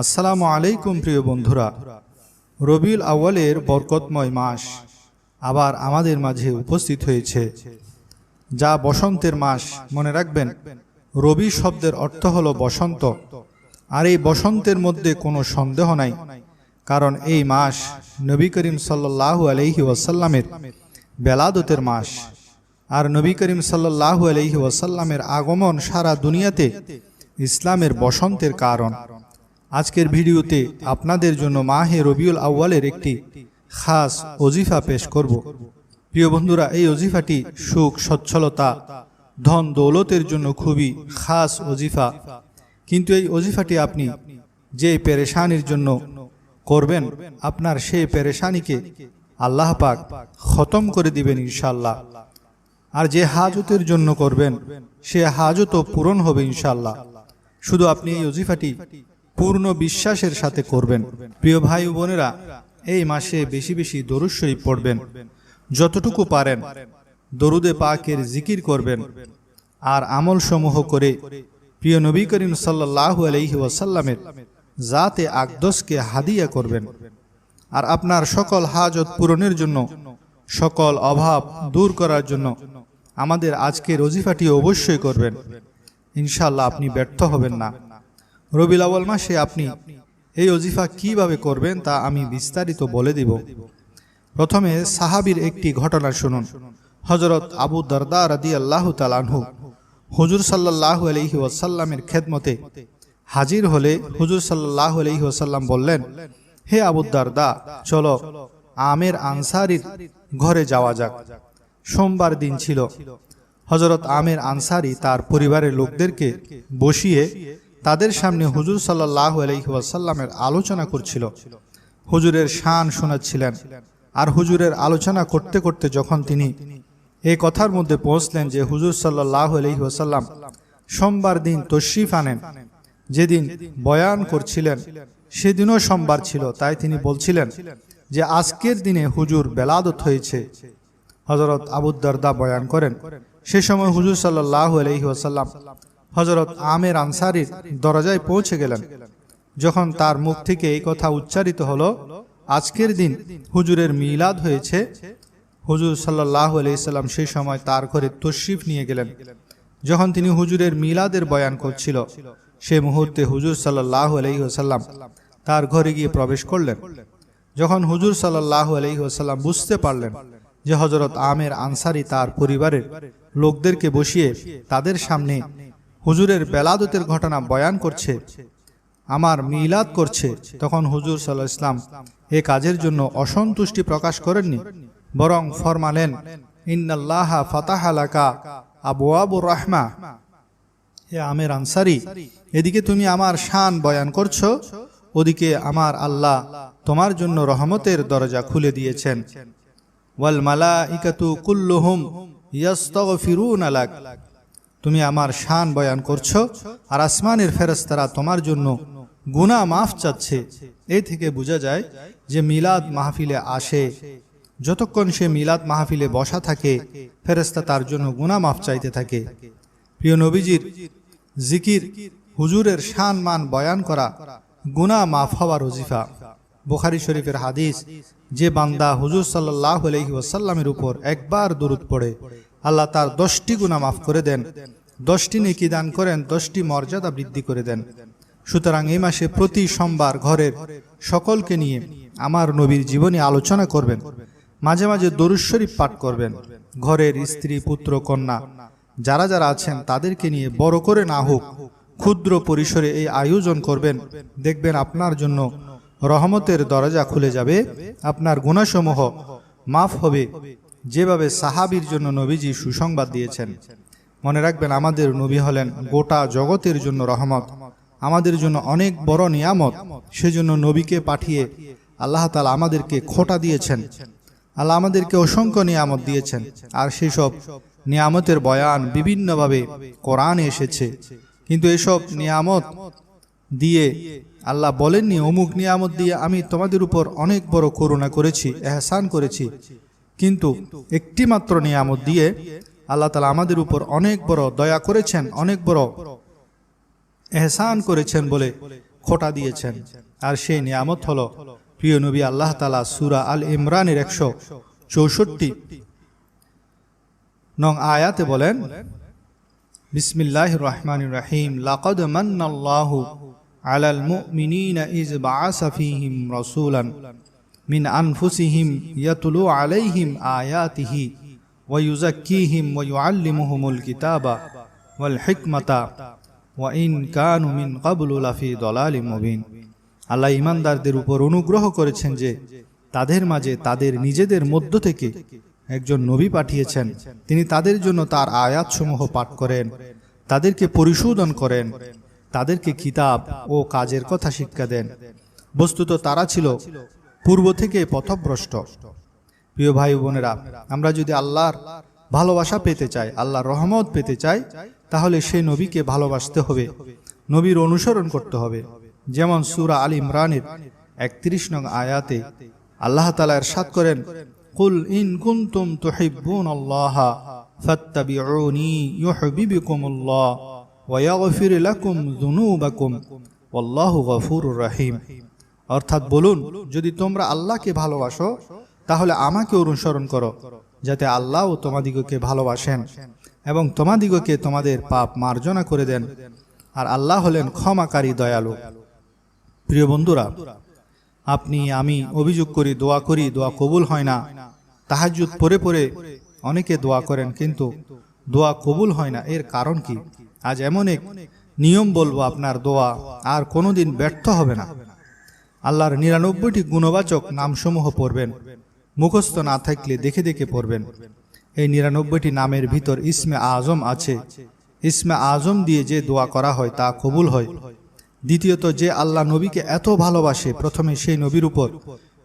আসসালামু আলাইকুম প্রিয় বন্ধুরা। রবিউল আউয়ালের বরকতময় মাস আবার আমাদের মাঝে উপস্থিত হয়েছে। যা বসন্তের মাস, মনে রাখবেন, রবি শব্দের অর্থ হলো বসন্ত। আর এই বসন্তের মধ্যে কোনো সন্দেহ নাই, কারণ এই মাস নবী করিম সাল্লাল্লাহু আলহি ওয়াসাল্লামের বেলাদতের মাস। আর নবী করিম সাল্লাল্লাহু আলহি ওয়াসাল্লামের আগমন সারা দুনিয়াতে ইসলামের বসন্তের কারণ। আজকের ভিডিওতে আপনাদের জন্য মাহে রবিউল আউয়ালের একটি খাস অজিফা পেশ করব। প্রিয় বন্ধুরা, এই অজিফাটি সুখ, সচ্ছলতা, ধন দৌলতের জন্য খুবই খাস অজিফা কিন্তু এই অজিফাটি আপনি যে পেরেশানির জন্য করবেন, আপনার সেই পেরেশানিকে আল্লাহ পাক খতম করে দিবেন ইনশাল্লাহ আর যে হাজতের জন্য করবেন, সে হাজতও পূরণ হবে ইনশাল্লাহ শুধু আপনি এই অজিফাটি পূর্ণ বিশ্বাসের সাথে করবেন। প্রিয় ভাই বোনেরা, এই মাসে বেশি বেশি দরুদ শরীফ পড়বেন। যতটুকু পারেন দরুদে পাকের জিকির করবেন আর আমল সমূহ করে প্রিয় নবী করিম সাল্লাহ আলহি ওয়াসাল্লামের জাতে আকদসকে হাদিয়া করবেন। আর আপনার সকল হাজত পূরণের জন্য, সকল অভাব দূর করার জন্য আমাদের আজকের অজিফাটি অবশ্যই করবেন। ইনশাল্লাহ আপনি ব্যর্থ হবেন না। রবিল আওয়াল মাসে আপনি এই অজিফা কীভাবে করবেন তা আমি বিস্তারিত বলে দিব। প্রথমে সাহাবির একটি ঘটনা শুনুন। হজরত আবু দরদা রাদি আল্লাহ তালানহু হুজুর সাল্লাহ আলহি ওয়াসাল্লামের খেদমতে হাজির হলে হুজুর সাল্লাহ আলহি ওয়াসাল্লাম বললেন, হে আবু দারদা, চলো আমের আনসারির ঘরে যাওয়া যাক। সোমবার দিন ছিল। হজরত আমের আনসারি তার পরিবারের লোকদেরকে বসিয়ে তাদের সামনে হুজুর সাল্লাহ আলহিহাসাল্লামের আলোচনা করছিল। হুজুরের শান শোনাচ্ছিলেন আর হুজুরের আলোচনা করতে করতে যখন তিনি এই কথার মধ্যে পৌঁছলেন যে হুজুর সাল্লাহ আলহিহাসাল্লাম সোমবার দিন তশরিফ আনেন। যেদিন বয়ান করছিলেন, সেদিনও সোমবার ছিল। তাই তিনি বলছিলেন যে আজকের দিনে হুজুর বেলাদত হয়েছে। হজরত আবুদ্দারদা বয়ান করেন, সে সময় হুজুর সাল্লাহ আলহিহাসাল্লাম হজরত আমের আনসারির দরজায় পৌঁছে গেলেন। যখন তার মুখ থেকে এই কথা উচ্চারিত হলো, আজকের দিন হুজুরের মিলাদ হয়েছে। হুজুর সাল্লাহ আলাইসাল্লাম সেই সময় তার ঘরে তশরিফ নিয়ে গেলেন। যখন তিনি হুজুরের মিলাদের বয়ান করছিল, সে মুহূর্তে হুজুর সাল্লাহ আলহিহাসাল্লাম তার ঘরে গিয়ে প্রবেশ করলেন। যখন হুজুর সাল্লাহ আলহিহাসাল্লাম বুঝতে পারলেন যে হজরত আমের আনসারি তার পরিবারের লোকদেরকে বসিয়ে তাদের সামনে হুজুরের বেলাদতের ঘটনা বয়ান করছে, আমার মিলাদ করছে। তখন হুজুর সাল্লাহ ইসলাম এ কাজের জন্য অসন্তুষ্টি প্রকাশ করেননি, বরং ফরমালেন, ইন্নাল্লাহা ফাতাহালাকা আবু আবুর রাহমা। হে আমের আনসারি, এদিকে তুমি আমার শান বয়ান করছ, ওদিকে আমার আল্লাহ তোমার জন্য রহমতের দরজা খুলে দিয়েছেন। ওয়াল মালা ইকাতু কুল্লুহুম ইয়াস্তগফিরুন আলাক তুমি আমার শান বয়ান করছ, আর আসমানের ফেরেস্তারা তোমার জন্য গুণা মাফ চাচ্ছে। এই থেকে বোঝা যায় যে মিলাদ মাহফিলে আসে। যতক্ষণ সে মিলাদ মাহফিলে বসা থাকে ফেরেস্তা তার জন্য গুণা মাফ চাইতে থাকে। প্রিয় নবীজির জিকির, হুজুরের শান মান বয়ান করা গুণা মাফ হওয়ার ওজিফা। বুখারি শরীফের হাদিস, যে বান্দা হুজুর সাল্লাহ আলহি ওয়াসাল্লামের উপর একবার দরুদ পড়ে আল্লাহ তার দশটি গুণা মাফ করে দেন। দশটি নেকি দান করেন, দশটি মর্যাদা বৃদ্ধি করে দেন। সুতরাং এই মাসে প্রতি সোমবার ঘরের সকলকে নিয়ে আমার নবীর জীবনী আলোচনা করবেন। মাঝে মাঝে দরুদ শরীফ পাঠ করবেন। ঘরের স্ত্রী, পুত্র, কন্যা, যারা যারা আছেন তাদেরকে নিয়ে বড় করে না হোক, ক্ষুদ্র পরিসরে এই আয়োজন করবেন। দেখবেন আপনার জন্য রহমতের দরজা খুলে যাবে। আপনার গুণাসমূহ মাফ হবে। যেভাবে সাহাবির জন্য নবীজি সুসংবাদ দিয়েছেন। মনে রাখবেন, আমাদের নবী হলেন গোটা জগতের জন্য রহমত। আমাদের জন্য অনেক বড় নিয়ামত। সেজন্য নবীকে পাঠিয়ে আল্লাহ তালা আমাদেরকে খোটা দিয়েছেন। আল্লাহ আমাদেরকে অসংখ্য নিয়ামত দিয়েছেন। আর সেসব নিয়ামতের বয়ান বিভিন্নভাবে কোরআনে এসেছে। কিন্তু এসব নিয়ামত দিয়ে আল্লাহ বলেননি, অমুক নিয়ামত দিয়ে আমি তোমাদের উপর অনেক বড় করুণা করেছি, এহসান করেছি। কিন্তু একটি মাত্র নিয়ামত দিয়ে আল্লাহ তালা আমাদের উপর অনেক বড় দয়া করেছেন, অনেক বড় এহসান করেছেন বলে খোটা দিয়েছেন। আর সেই নিয়ামত হল প্রিয় নবী আল্লাহ তালা সুরা আল ইমরানের একশো চৌষট্টি নং আয়াতে বলেন বিসমিল্লাহ রহমান রহিম। লাকদ মান্নাল্লাহু আলাল মুমিনিনা ইজ বাআসা ফীহিম রাসূলান। মিন আনফুসিহিম ইয়াতুলু আলাইহিম আয়াতিহি ওয়া ইউযাক্কিহিম ওয়া ইউআল্লিমুহুমুল কিতাবা ওয়াল হিকমাতা ওয়া ইন কানু মিন ক্বাবলু লাফি দালালিম মুবিন। আল্লাহ ইমানদারদের উপর অনুগ্রহ করেছেন যে তাদের মাঝে তাদের নিজেদের মধ্য থেকে একজন নবী পাঠিয়েছেন। তিনি তাদের জন্য তার আয়াতসমূহ পাঠ করেন, তাদেরকে পরিশোধন করেন, তাদেরকে কিতাব ও কাজের কথা শিক্ষা দেন। বস্তুত তারা ছিল পূর্ব থেকে পথভ্রষ্ট। প্রিয় ভাই বোনেরা, আমরা যদি আল্লাহর ভালোবাসা পেতে চাই, আল্লাহর রহমত পেতে চাই, তাহলে সে নবীকে ভালোবাসতে হবে। নবীর অনুসরণ করতে হবে। যেমন সুরা আল ইমরানের একত্রিশ নং আয়াতে আল্লাহ তালা এরশাদ করেন, কুল ইন কুনতুম তুহিব্বুন আল্লাহ, ফাত্তাবিউনি ইউহিব্বুকুমুল্লাহ ওয়া ইয়াগফির লাকুম যুনুবাকুম, ওয়াল্লাহু গফুরুর রহিম। অর্থাৎ বলুন, যদি তোমরা আল্লাহকে ভালোবাসো, তাহলে আমাকে অনুসরণ করো, যাতে আল্লাহ ও তোমাদিগকে ভালোবাসেন এবং তোমাদিগকে তোমাদের পাপ মার্জনা করে দেন। আর আল্লাহ হলেন ক্ষমাকারী দয়ালু। প্রিয় বন্ধুরা, আপনি, আমি অভিযোগ করি, দোয়া করি, দোয়া কবুল হয় না। তাহাজুদ পরে পরে অনেকে দোয়া করেন, কিন্তু দোয়া কবুল হয় না। এর কারণ কি? আজ এমন এক নিয়ম বলব আপনার দোয়া, আর কোনোদিন ব্যর্থ হবে না। আল্লাহর নিরানব্বইটি গুণবাচক নামসমূহ পড়বেন। মুখস্থ না থাকলে দেখে দেখে পড়বেন। এই নিরানব্বইটি নামের ভিতর ইসমে আজম আছে। ইসমে আজম দিয়ে যে দোয়া করা হয় তা কবুল হয়। দ্বিতীয়ত, যে আল্লাহ নবীকে এত ভালোবাসে, প্রথমে সেই নবীর উপর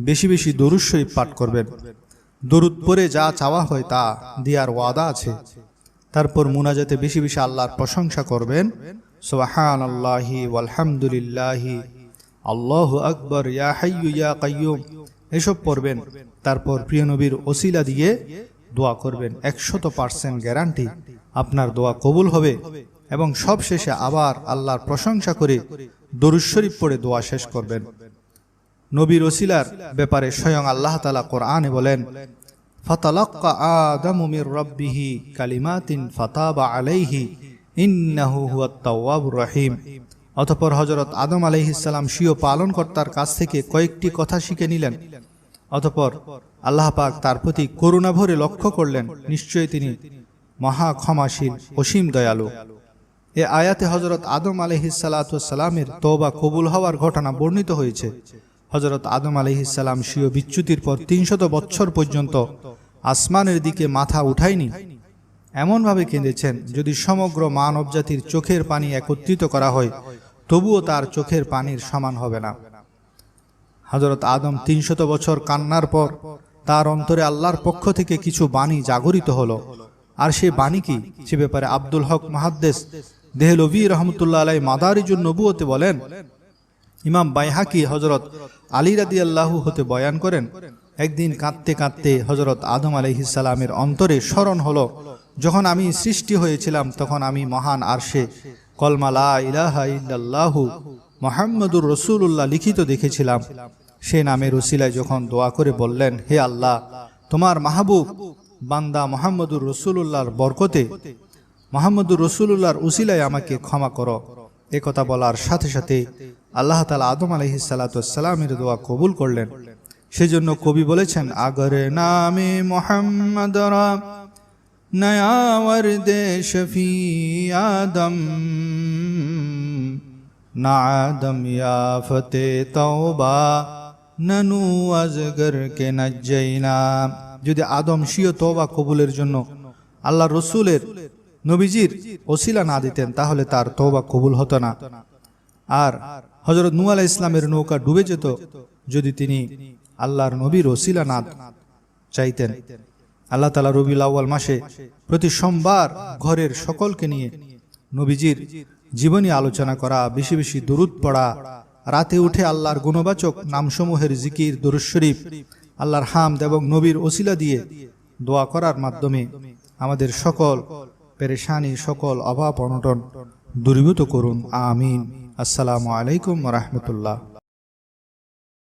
বেশি বেশি দরুদ শরীফ পাঠ করবেন। দরুদ পরে যা চাওয়া হয় তা দেওয়ার ওয়াদা আছে। তারপর মুনাজাতে বেশি বেশি আল্লাহর প্রশংসা করবেন। সোহান আল্লাহি আলহামদুলিল্লাহি আল্লাহ আকবর, ইয়া হাইয়ু, ইয়া কাইয়ুম। এসব পড়বেন, তারপর প্রিয় নবীর ওসিলা দিয়ে দোয়া করবেন। একশত পার্সেন্ট গ্যারান্টি আপনার দোয়া কবুল হবে এবং সব শেষে আবার আল্লাহর প্রশংসা করে দরুদ শরীফ পড়ে দোয়া শেষ করবেন। নবীর ওসিলার ব্যাপারে স্বয়ং আল্লাহ তালা কোরআনে বলেন, ফাতালাক্কা আদামু রাব্বিহি কালিমাতিন ফাতাবা আলাইহি ইন্নাহু হুয়াত তাওয়াবুর রহিম। অতঃপর হজরত আদম আলাইহিসসালাম স্বীয় পালনকর্তার কাছ থেকে কয়েকটি কথা শিখে নিলেন। অতঃপর আল্লাহ পাক তার প্রতি করুণা ভরে লক্ষ্য করলেন। নিশ্চয়ই তিনি মহা ক্ষমাশীল, অসীম দয়ালু। এ আয়াতে হজরত আদম আলহিসাল্লামের তোবা কবুল হওয়ার ঘটনা বর্ণিত হয়েছে। হজরত আদম আলহিসাল্লাম স্বীয় বিচ্যুতির পর তিনশত বৎসর পর্যন্ত আসমানের দিকে মাথা উঠায়নি। এমনভাবে কেঁদেছেন যদি সমগ্র মানব জাতির চোখের পানি একত্রিত করা হয়। তবুও তার চোখের পানির সমান হবে না। হজরত আদম তিনশত বছর কান্নার পর তার অন্তরে আল্লাহর পক্ষ থেকে কিছু বাণী জাগরিত হলো। আর সে বাণী কি? সে ব্যাপারে আব্দুল হক মাহাদ্দেস দেহলভি রহমতুল্লাহ আলাই মাদারিজুল নবুয়তে বলেন, ইমাম বাইহাকি হজরত আলী রাদি আল্লাহু হতে বয়ান করেন, একদিন কাঁদতে কাঁদতে হজরত আদম আলহিসালামের অন্তরে স্মরণ হলো, যখন আমি সৃষ্টি হয়েছিলাম তখন আমি মহান আরশে কলমালা ইলাহা ইল্লাল্লাহু মোহাম্মদুর রসুল্লাহ লিখিত দেখেছিলাম। সে নামের উসিলায় যখন দোয়া করে বললেন, হে আল্লাহ, তোমার মাহবুব বান্দা মোহাম্মদুর রসুল্লাহর বরকতে, মোহাম্মদুর রসুল্লাহর উসিলায় আমাকে ক্ষমা করো। এ কথা বলার সাথে সাথে আল্লাহ তালা আদম আলহি সালাতামের দোয়া কবুল করলেন। সেজন্য কবি বলেছেন, আগরে নামে মোহাম্মদ নয়াওয়ার দেশ ফি আদম না আদম ইয়া ফতে তওবা ননু আজগর কে নাজ্জাইনা যদি আদম স্বীয় তওবা কবুলের জন্য আল্লাহ রসুলের নবীজির ওসিলা না দিতেন, তাহলে তার তওবা কবুল হতো না। আর হজরত নু ইসলামের নৌকা ডুবে যেত যদি তিনি আল্লাহর নবীর ওসিলা না চাইতেন। আল্লাহ তালা রবিউল মাসে প্রতি সোমবার ঘরের সকলকে নিয়ে নবীজির জীবনী আলোচনা করা, বেশি বেশি দরুদ পড়া, রাতে উঠে আল্লাহর গুণবাচক নামসমূহের জিকির, দরুদ শরীফ, আল্লাহর হামদ এবং নবীর ওসিলা দিয়ে দোয়া করার মাধ্যমে আমাদের সকল পেরেশানি, সকল অভাব অনটন দূরীভূত করুন। আমিন। আসসালামু আলাইকুম রহমতুল্লাহ।